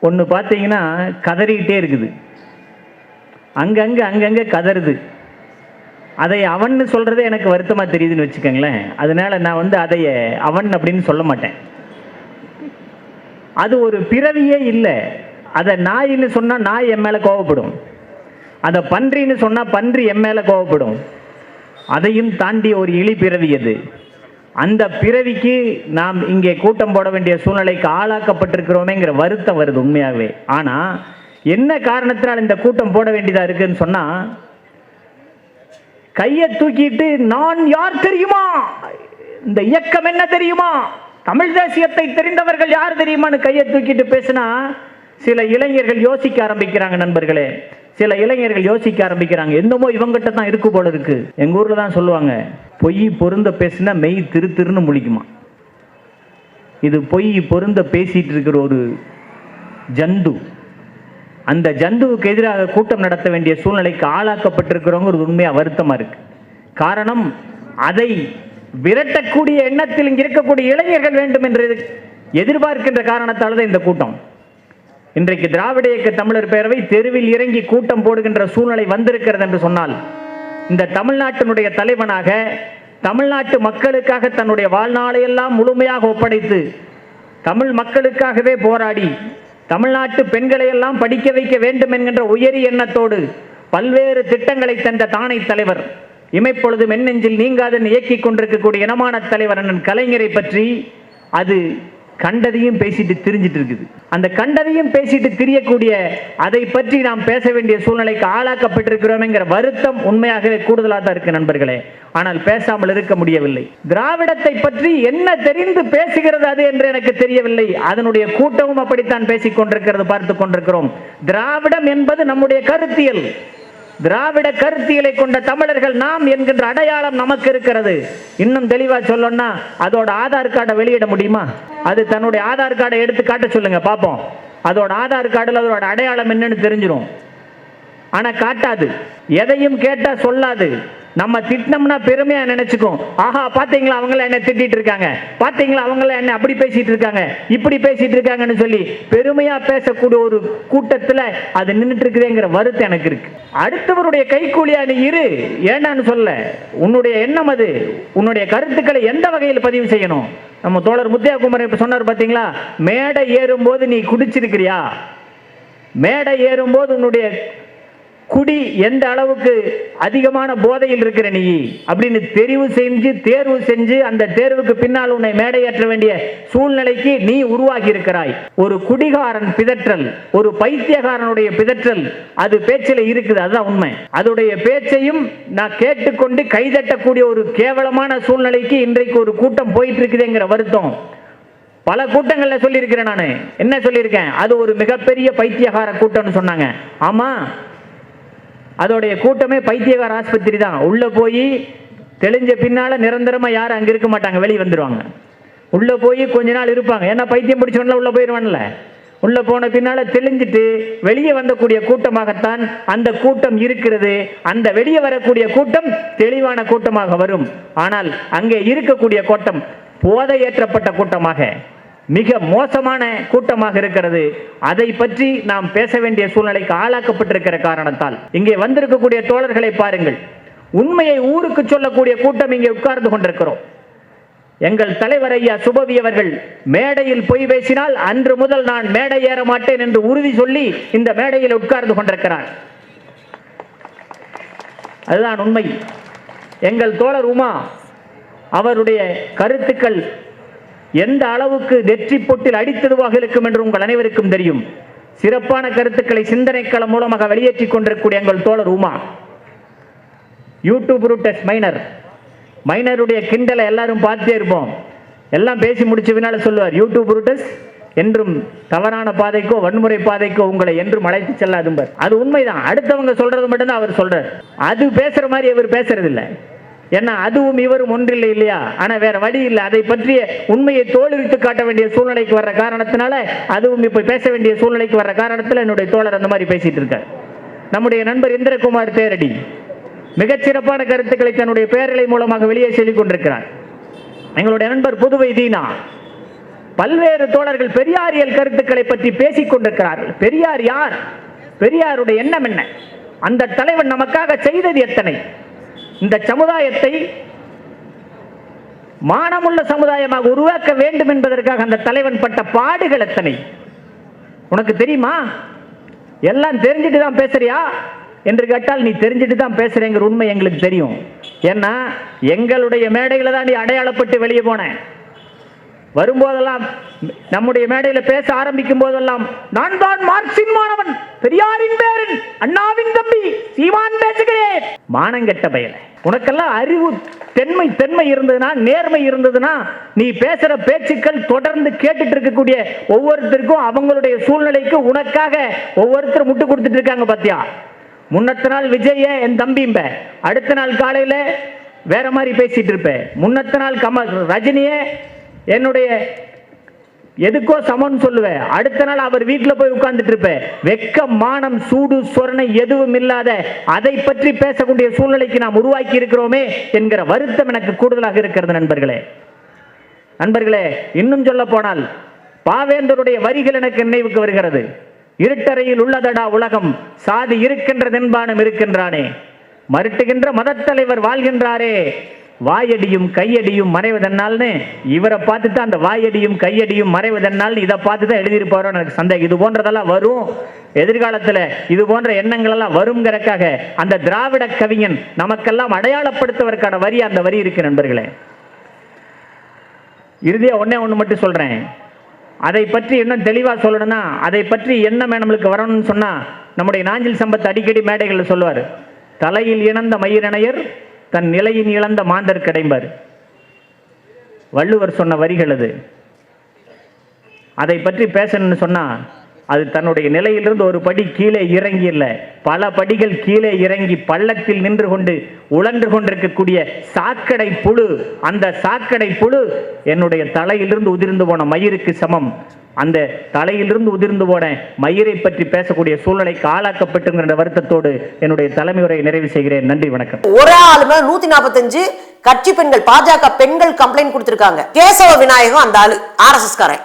ஒன்று பார்த்தீங்கன்னா கதறிக்கிட்டே இருக்குது. அங்கங்கே அங்கங்கே கதறுது. அதை அவன்னு சொல்கிறதே எனக்கு வருத்தமாக தெரியுதுன்னு வச்சுக்கோங்களேன். அதனால் நான் வந்து அதை அவன் அப்படின்னு சொல்ல மாட்டேன். அது ஒரு பிறவியே இல்லை. அதை நாயின்னு சொன்னால் நாய் என் மேலே கோவப்படும். அதை பன்றின்னு சொன்னால் பன்றி என் மேலே கோவப்படும். அதையும் தாண்டி ஒரு இழி பிறவி அது. அந்த பிறவிக்கு நாம் இங்கே கூட்டம் போட வேண்டிய சூழ்நிலைக்கு ஆளாக்கப்பட்டிருக்கிறோமேங்கிற வருத்தம் வருது உண்மையாகவே. ஆனால் என்ன காரணத்தினால் இந்த கூட்டம் போட வேண்டியதாக இருக்குன்னு சொன்னால் கையை தூக்கிட்டு நான் யார் தெரியுமா? இந்த இயக்கம் என்ன தெரியுமா? தமிழ் தேசியத்தை தெரிந்தவர்கள் யார் தெரியுமான்னு கையை தூக்கிட்டு பேசினா சில இளைஞர்கள் யோசிக்க ஆரம்பிக்கிறாங்க நண்பர்களே. சில இளைஞர்கள் யோசிக்க ஆரம்பிக்கிறாங்க. என்னமோ இவங்கிட்ட தான் இருக்கு போல இருக்கு. எங்க ஊர்ல தான் சொல்லுவாங்க பொய் பொருந்த பேசினா மெய் திரு திருன்னு முழிக்குமா? இது பொய் பொருந்த பேசிட்டு இருக்கிற ஒரு ஜந்து. அந்த ஜந்துவுக்கு எதிராக கூட்டம் நடத்த வேண்டிய சூழ்நிலைக்கு ஆளாக்கப்பட்டிருக்கிறவங்க ஒரு உண்மையாக வருத்தமாக இருக்கு. காரணம் அதை விரட்டக்கூடிய எண்ணத்தில் இங்கே இருக்கக்கூடிய இளைஞர்கள் வேண்டும் என்று எதிர்பார்க்கின்ற காரணத்தால் தான் இந்த கூட்டம். இன்றைக்கு திராவிட இயக்க தமிழர் பேரவை தெருவில் இறங்கி கூட்டம் போடுகின்ற சூழ்நிலை வந்திருக்கிறது என்று சொன்னால் இந்த தமிழ்நாட்டினுடைய தலைவனாக தமிழ்நாட்டு மக்களுக்காக தன்னுடைய வாழ்நாளையெல்லாம் முழுமையாக ஒப்படைத்து தமிழ் மக்களுக்காகவே போராடி தமிழ்நாட்டு பெண்களை எல்லாம் படிக்க வைக்க வேண்டும் என்கின்ற உயரிய எண்ணத்தோடு பல்வேறு திட்டங்களை தந்த தானை தலைவர் இமைப்பொழுது மென்னெஞ்சில் நீங்காதன் இயக்கிக் கொண்டிருக்கக்கூடிய இனமான தலைவர் அண்ணன் கலைஞரை பற்றி அது கண்டதையும் பேசிட்டு திரிஞ்சிட்டு இருக்குது. அந்த கண்டதையும் பேசிட்டு திரியக்கூடிய அதை பற்றி நாம் பேச வேண்டிய சூழ்நிலைக்கு ஆளாக்கப்பட்டிருக்கிறோமேங்கிற வருத்தம் உண்மையாகவே கூடுதலாக தான் இருக்கு நண்பர்களே. ஆனால் பேசாமல் இருக்க முடியவில்லை. திராவிடத்தை பற்றி என்ன தெரிந்து பேசுகிறது அது என்று எனக்கு தெரியவில்லை. அதனுடைய கூட்டமும் அப்படித்தான் பேசிக் கொண்டிருக்கிறது பார்த்து கொண்டிருக்கிறோம் திராவிடம் என்பது நம்முடைய கருத்தியல். திராவிட கருத்தியலை கொண்ட தமிழர்கள் நாம் என்கின்ற அடையாளம் நமக்கு இருக்கிறது. இன்னும் தெளிவா சொல்லணும்னா அதோட ஆதார் கார்டை வெளியிட முடியுமா? அது தன்னுடைய ஆதார் கார்டை எடுத்து காட்ட சொல்லுங்க பார்ப்போம் அதோட ஆதார் கார்டில் அதோட அடையாளம் என்னன்னு தெரிஞ்சிடும் ஆனால் காட்டாது. எதையும் கேட்டால் சொல்லாது. நம்ம திட்டினோம்னா பெருமையா நினைச்சுக்கும். ஆஹா பாத்தீங்களா அவங்கள என்ன திட்டிட்டு இருக்காங்க. பாத்தீங்களா அவங்கள என்ன அப்படி பேசிட்டு இருக்காங்க. இப்படி பேசிட்டு இருக்காங்கன்னு சொல்லி பெருமையா பேசக்கூடிய ஒரு கூட்டத்துல அது நின்றுட்டு இருக்குதுங்கிற வருத்தம் எனக்கு இருக்கு. அடுத்தவருடைய கைக்கூலியா நீ இரு. ஏண்டான்னு சொல்ல. உன்னுடைய எண்ணம் அது. உன்னுடைய கருத்துக்களை எந்த வகையில் பதிவு செய்யணும்? நம்ம தோழர் முத்தியாகுமார் இப்ப சொன்னார் பாத்தீங்களா? மேடை ஏறும்போது நீ குடிச்சிருக்கிறியா? மேடை ஏறும்போது உன்னுடைய குடி எந்த அளவுக்கு அதிகமான போதையில் இருக்கிற நீ? அப்படின்னு தெரிவு செஞ்சு தேர்வு செஞ்சு அந்த தேர்வுக்கு பின்னால் உன்னை மேடையேற்ற வேண்டிய சூழ்நிலைக்கு நீ உருவாகி இருக்கிறாய் ஒரு குடிகாரன் பிதற்றல் ஒரு பைத்தியகாரனுடைய பிதற்றல் அது பேச்சில் இருக்குது அதுதான் உண்மை. அதோடைய பேச்சையும் நான் கேட்டுக்கொண்டு கைதட்டக்கூடிய ஒரு கேவலமான சூழ்நிலைக்கு இன்றைக்கு ஒரு கூட்டம் போயிட்டு இருக்குதுங்கிற வருத்தம். பல கூட்டங்களில் சொல்லியிருக்கிறேன் நான். என்ன சொல்லியிருக்கேன்? அது ஒரு மிகப்பெரிய பைத்தியகார கூட்டம்னு சொன்னாங்க. ஆமாம் அதோடைய கூட்டமே பைத்தியகார ஆஸ்பத்திரி தான். உள்ள போய் தெளிஞ்ச பின்னால நிரந்தரமா யாரும் அங்க இருக்க மாட்டாங்க வெளியே வந்துருவாங்க. உள்ள போய் கொஞ்ச நாள் இருப்பாங்க. ஏன்னா பைத்தியம் பிடிச்சவன்ல உள்ள போயிடுவான்ல உள்ள போன பின்னால தெளிஞ்சிட்டு வெளியே வந்தக்கூடிய கூட்டமாகத்தான் அந்த கூட்டம் இருக்கிறது. அந்த வெளியே வரக்கூடிய கூட்டம் தெளிவான கூட்டமாக வரும். ஆனால் அங்கே இருக்கக்கூடிய கூட்டம் போதை ஏற்றப்பட்ட கூட்டமாக. மிக மோசமான கூட்டமாக இருக்கிறது. அதை பற்றி நாம் பேச வேண்டிய சூழ்நிலைக்கு ஆளாக்கப்பட்டிருக்கிற காரணத்தால். இங்கே வந்திருக்கக்கூடிய தோழர்களை பாருங்கள். உண்மையை ஊருக்கு சொல்லக்கூடிய கூட்டம் இங்கே உட்கார்ந்து கொண்டிருக்கிறோம். எங்கள் தலைவர் ஐயா சுபவி அவர்கள் மேடையில் பொய் பேசினால் அன்று முதல் நான் மேடை ஏற மாட்டேன் என்று உறுதி சொல்லி இந்த மேடையில் உட்கார்ந்து கொண்டிருக்கிறார். அதுதான் உண்மை. எங்கள் தோழர் உமா அவருடைய கருத்துக்கள் எந்த அளவுக்கு வெற்றி பொட்டில் அடித்ததுவாக இருக்கும் என்று உங்கள் அனைவருக்கும் தெரியும். சிறப்பான கருத்துக்களை சிந்தனைக்களம் மூலமாக வெளியேற்றிக் கொண்டிருக்கக்கூடிய எங்கள் தோழர் உமா. யூடியூப் ரூட்டஸ் மைனர் மைனருடைய கிண்டலை எல்லாரும் பார்த்தே இருப்போம். எல்லாம் பேசி முடிச்ச வினால சொல்லுவார் யூடியூப் ரூட்டஸ் என்றும் தவறான பாதைக்கோ வன்முறை பாதைக்கோ உங்களை என்றும் அழைத்து செல்லாதும்பர். அது உண்மைதான். அடுத்தவங்க சொல்றது மட்டும்தான் அவர் சொல்றார். அது பேசுற மாதிரி அவர் பேசுறது இல்லை ஏன்னா அதுவும் இவரும் ஒன்றில்லை இல்லையா? ஆனா வேற வழி இல்லை. அதை பற்றிய உண்மையை தோலுரித்து காட்ட வேண்டிய சூழ்நிலைக்கு வர்ற காரணத்தினால அதுவும் இப்ப பேச வேண்டிய சூழ்நிலைக்கு வர்ற காரணத்துல என்னுடைய தோழர் அந்த மாதிரி பேசிட்டு இருக்கார். நம்முடைய நண்பர் இந்திரகுமார் தேரடி மிகச்சிறப்பான கருத்துக்களை தன்னுடைய பேரலை மூலமாக வெளியே சொல்லிக் கொண்டிருக்கிறார். எங்களுடைய நண்பர் புதுவை தீனா பல்வேறு தோழர்கள் பெரியாரியல் கருத்துக்களை பற்றி பேசிக் கொண்டிருக்கிறார்கள். பெரியார் யார்? பெரியாருடைய எண்ணம் என்ன? அந்த தலைவன் நமக்காக செய்தது எத்தனை? இந்த சமுதாயத்தை மானமுள்ள சமுதாயமாக உருவாக்க வேண்டும் என்பதற்காக அந்த தலைவன் பட்ட பாடுகள் எத்தனை? உனக்கு தெரியுமா? எல்லாம் தெரிஞ்சுட்டு தான் பேசுறியா? என்று கேட்டால் நீ தெரிஞ்சுட்டு தான் பேசுறேங்கிற உண்மை எங்களுக்கு தெரியும். ஏன்னா எங்களுடைய மேடையில தான் நீ அடையாளப்பட்டு வெளியே போனேன் வரும்போதெல்லாம் நம்முடைய மேடையில பேச ஆரம்பிக்கும் போதெல்லாம் நான் தான் மார்க்சின் மாணவன் பெரியாரின் பேரன் அண்ணாவின் தம்பி சீமான் பேசுகிறேன். மானங்கெட்ட பயல. உனக்கெல்லாம் அறிவு தென்மை தென்மை இருந்ததுன்னா நேர்மை இருந்ததுன்னா நீ பேசுற பேச்சுக்கள் தொடர்ந்து கேட்டுட்டு இருக்கக்கூடிய ஒவ்வொருத்தருக்கும் அவங்களுடைய சூழ்நிலைக்கு உனக்காக ஒவ்வொருத்தரும் முட்டு கொடுத்துட்டு இருக்காங்க பாத்தியா? முன்னத்த நாள் விஜய என் தம்பிம்ப அடுத்த நாள் காலையில வேற மாதிரி பேசிட்டு இருப்பேன் முன்னத்த நாள் கமல் ரஜினியே என்னுடைய எதுக்கோ சமன் சொல்லுவேன் அடுத்த நாள் அவர் வீட்டில் போய் உட்கார்ந்துட்டு இருப்பேன் வெக்க மானம் சூடு சொரணை எதுவும் இல்லாத அதை பற்றி பேசக்கூடிய சூழ்நிலைக்கு நாம் உருவாக்கி இருக்கிறோமே என்கிற வருத்தம் எனக்கு கூடுதலாக இருக்கிறது நண்பர்களே. நண்பர்களே இன்னும் சொல்ல போனால் பாவேந்தருடைய வரிகள் எனக்கு நினைவுக்கு வருகிறது. இருட்டறையில் உள்ளதடா உலகம் சாதி இருக்கின்ற தென்பானம் இருக்கின்றானே. மறுட்டுகின்ற மதத்தலைவர் வாழ்கின்றாரே. வாயடியும் கையடியும் மறைவதென்னால்னு இவரை பார்த்து தான் அந்த வாயடியும் கையடியும் மறைவதென்னால் இதை பார்த்து தான் எழுதியிருப்பாரோ எனக்கு சந்தேகம். இது போன்றதெல்லாம் வரும். எதிர்காலத்தில் இது போன்ற எண்ணங்கள் எல்லாம் வருங்கிறக்காக அந்த திராவிட கவிஞன் நமக்கெல்லாம் அடையாளப்படுத்துவதற்கான வரி அந்த வரி இருக்கு நண்பர்களே. இறுதியாக ஒண்ணே ஒன்று மட்டும் சொல்கிறேன் அதை பற்றி இன்னும் தெளிவாக சொல்லணும்னா அதை பற்றி என்ன நம்மளுக்கு வரணும்னு சொன்னால் நம்முடைய நாஞ்சில் சம்பத் அடிக்கடி மேடைகளில் சொல்லுவார். தலையில் இணந்த மயிரிணையர் தன் நிலையின் இழந்த மாந்தர் கிடைப்பார் வள்ளுவர் சொன்ன வரிகள் அது. அதை பற்றி பேசணும்னு சொன்னா அது தன்னுடைய நிலையிலிருந்து ஒரு படி கீழே இறங்கி இல்லை பல படிகள் கீழே இறங்கி பள்ளத்தில் நின்று கொண்டு உழன்று கொண்டிருக்கக்கூடிய சாக்கடை புழு அந்த சாக்கடை புழு என்னுடைய தலையிலிருந்து உதிர்ந்து போன மயிருக்கு சமம். அந்த தலையிலிருந்து உதிர்ந்து போன மயிரை பற்றி பேசக்கூடிய சூழ்நிலைக்கு ஆளாக்கப்பட்டுங்கிற வருத்தத்தோடு என்னுடைய தலைமை நிறைவு செய்கிறேன். நன்றி வணக்கம். ஒரே ஆளு மேல நூத்தி நாற்பத்தஞ்சு கட்சி பெண்கள் பாஜக பெண்கள் கம்ப்ளைண்ட் கொடுத்திருக்காங்க. கேசவ விநாயகம் அந்த ஆளு எஸ் காரன்.